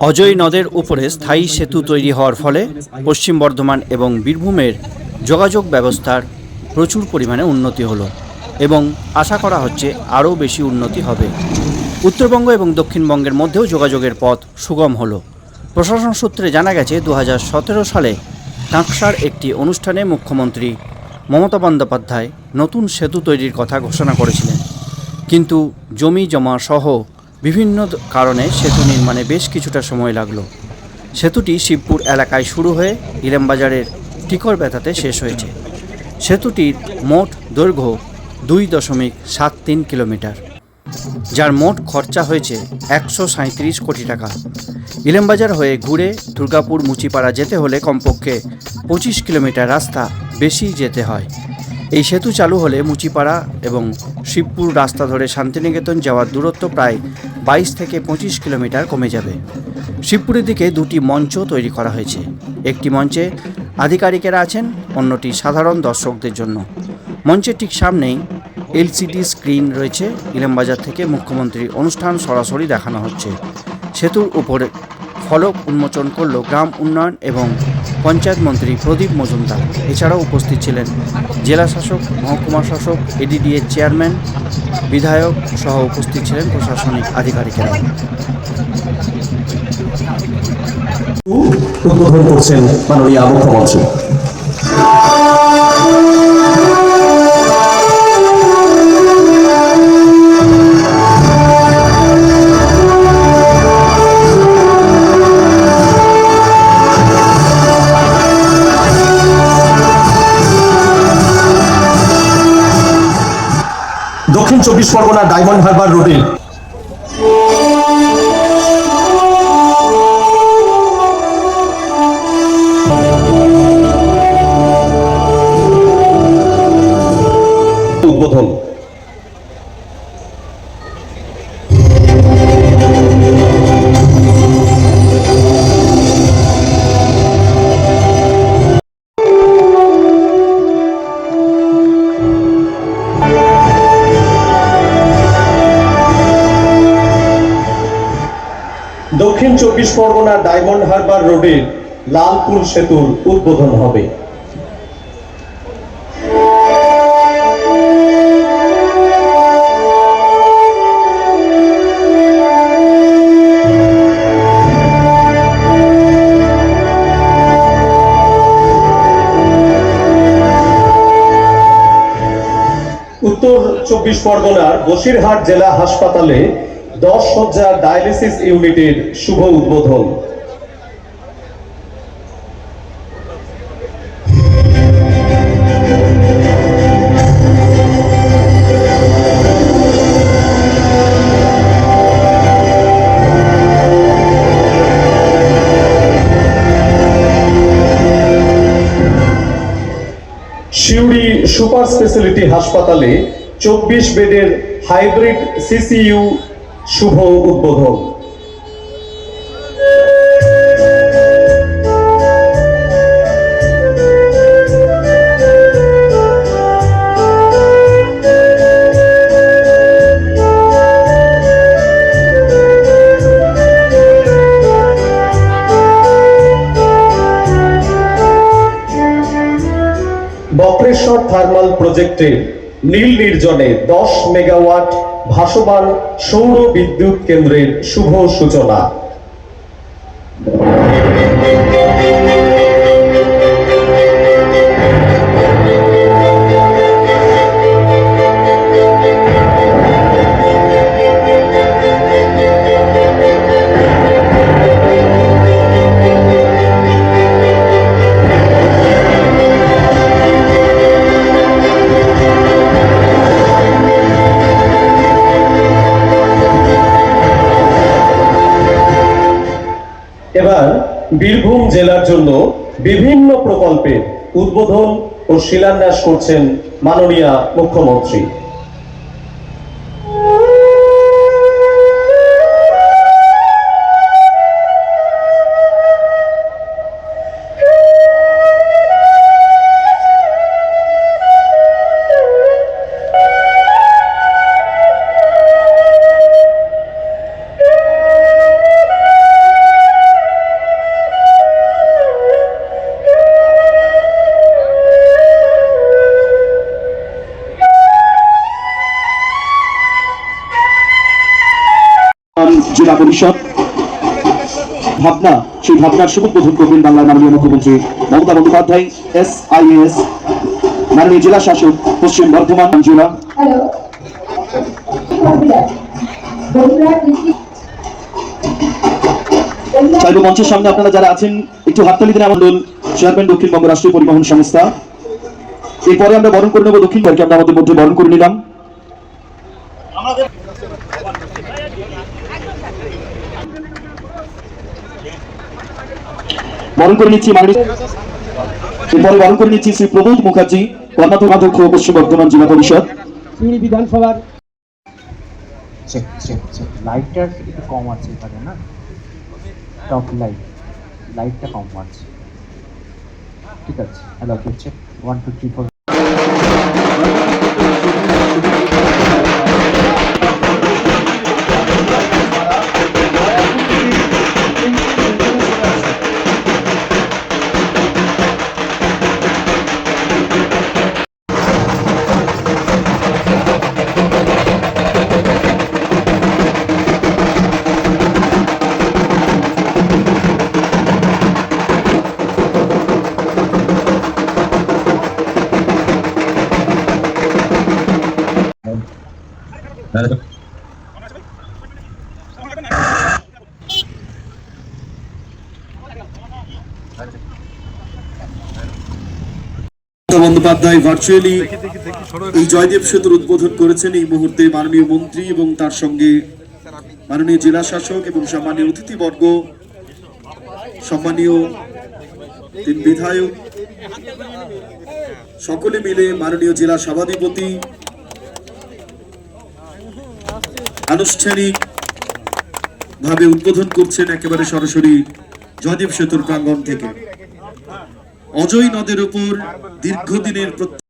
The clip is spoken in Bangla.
অজয় নদের উপরে স্থায়ী সেতু তৈরি হওয়ার ফলে পশ্চিম বর্ধমান এবং বীরভূমের যোগাযোগ ব্যবস্থার প্রচুর পরিমাণে উন্নতি হলো এবং আশা করা হচ্ছে আরও বেশি উন্নতি হবে। উত্তরবঙ্গ এবং দক্ষিণবঙ্গের মধ্যেও যোগাযোগের পথ সুগম হলো। প্রশাসন সূত্রে জানা গেছে দু হাজার সতেরো সালে কাঁকসার একটি অনুষ্ঠানে মুখ্যমন্ত্রী মমতা বন্দ্যোপাধ্যায় নতুন সেতু তৈরির কথা ঘোষণা করেছিলেন। কিন্তু জমি জমা সহ বিভিন্ন কারণে সেতু নির্মাণে বেশ কিছুটা সময় লাগল। সেতুটি শিবপুর এলাকায় শুরু হয়ে ইলামবাজারের টিকর ব্যথাতে শেষ হয়েছে। সেতুটির মোট দৈর্ঘ্য দুই দশমিক সাত তিন কিলোমিটার, যার মোট খরচা হয়েছে একশো সাঁত্রিশ কোটি টাকা। ইলামবাজার হয়ে ঘুরে দুর্গাপুর মুচিপাড়া যেতে হলে কমপক্ষে পঁচিশ কিলোমিটার রাস্তা বেশি যেতে হয়। এই সেতু চালু হলে মুচিপাড়া এবং শিবপুর রাস্তা ধরে শান্তিনিকেতন যাওয়ার দূরত্ব প্রায় বাইশ থেকে পঁচিশ কিলোমিটার কমে যাবে। শিবপুরের দিকে দুটি মঞ্চ তৈরি করা হয়েছে। একটি মঞ্চে আধিকারিকেরা আছেন, অন্যটি সাধারণ দর্শকদের জন্য। মঞ্চের ঠিক সামনেই এলসিডি স্ক্রিন রয়েছে। ইলামবাজার থেকে মুখ্যমন্ত্রী অনুষ্ঠান সরাসরি দেখানো হচ্ছে। সেতুর উপরে ফলক উন্মোচন করল গ্রাম উন্নয়ন এবং পঞ্চায়েত মন্ত্রী প্রদীপ মজুমদার। এছাড়াও উপস্থিত ছিলেন জেলা শাসক, মহকুমা শাসক এডিডিএর চেয়ারম্যান, বিধায়ক সহ উপস্থিত ছিলেন প্রশাসনিক আধিকারিকেরা। উদ্বোধন করছেন মাননীয় চব্বিশ পরগনা ডায়মন্ড হারবার রোডে উদ্বোধন। চব্বিশ পরগনা ডায়মন্ড হারবার রোডের লালপুর সেতুর উদ্বোধন হবে। উত্তর চব্বিশ পরগনার বসিরহাট জেলা হাসপাতালে দশ শয্যার ডায়ালিসিস ইউনিটের শুভ উদ্বোধন। শিউড়ি সুপার স্পেশালিটি হাসপাতালে চব্বিশ বেডের হাইব্রিড সিসিইউ শুভ উদ্বোধন। বক্রেশ্বর থার্মাল প্রজেক্টে নীল নির্জনে দশ মেগাওয়াট ভাসমান সৌর বিদ্যুৎ কেন্দ্রের শুভ সূচনা। বীরভূম জেলার জন্য বিভিন্ন প্রকল্পের উদ্বোধন ও শিলান্যাস করছেন মাননীয় মুখ্যমন্ত্রী। জেলা পরিষদ। ভাবনা সেই ভাবনার শুভ উদ্বোধন করবেন বাংলার মাননীয় মুখ্যমন্ত্রী মমতা বন্দ্যোপাধ্যায় এস আইএস মাননীয় জেলা শাসক পশ্চিম বর্ধমান জেলা। চাইব মঞ্চের সামনে আপনারা যারা আছেন একটু হাততালি দিন মন্ডল চেয়ারম্যান দক্ষিণবঙ্গ রাষ্ট্রীয় পরিবহন সংস্থা। এরপরে আমরা বরণ করে নেব দক্ষিণবঙ্গকে আমরা আমাদের মধ্যে বরণ করে নিলাম। বরণ করে নিচ্ছি মাননীয় এরপরে বরণ করে নিচ্ছি শ্রী প্রবোধ মুখার্জি কর্ণাটক অধ্যক্ষ পশ্চিম বর্ধমান জেলা পরিষদ। বিধানসভার চেক চেক চেক লাইটটা একটু কম আছে এখানে না? টপ লাইট লাইটটা কম আছে। ঠিক আছে hello check one two three four Bandyopadhyay virtually এই জয়দেব সেতুর উদ্বোধন করেছেন এই মুহূর্তে মাননীয় মন্ত্রী এবং তার সঙ্গে মাননীয় জেলা শাসক এবং সম্মানীয় অতিথিবর্গ সম্মানীয় তিন বিধায়ক সকলে মিলে মাননীয় জেলা সভাধিপতি আনুষ্ঠানিক ভাবে উদ্বোধন করছেন একেবারে সরাসরি জয়দেব সেতুর প্রাঙ্গণ থেকে। অজয় নদের উপর দীর্ঘদিনের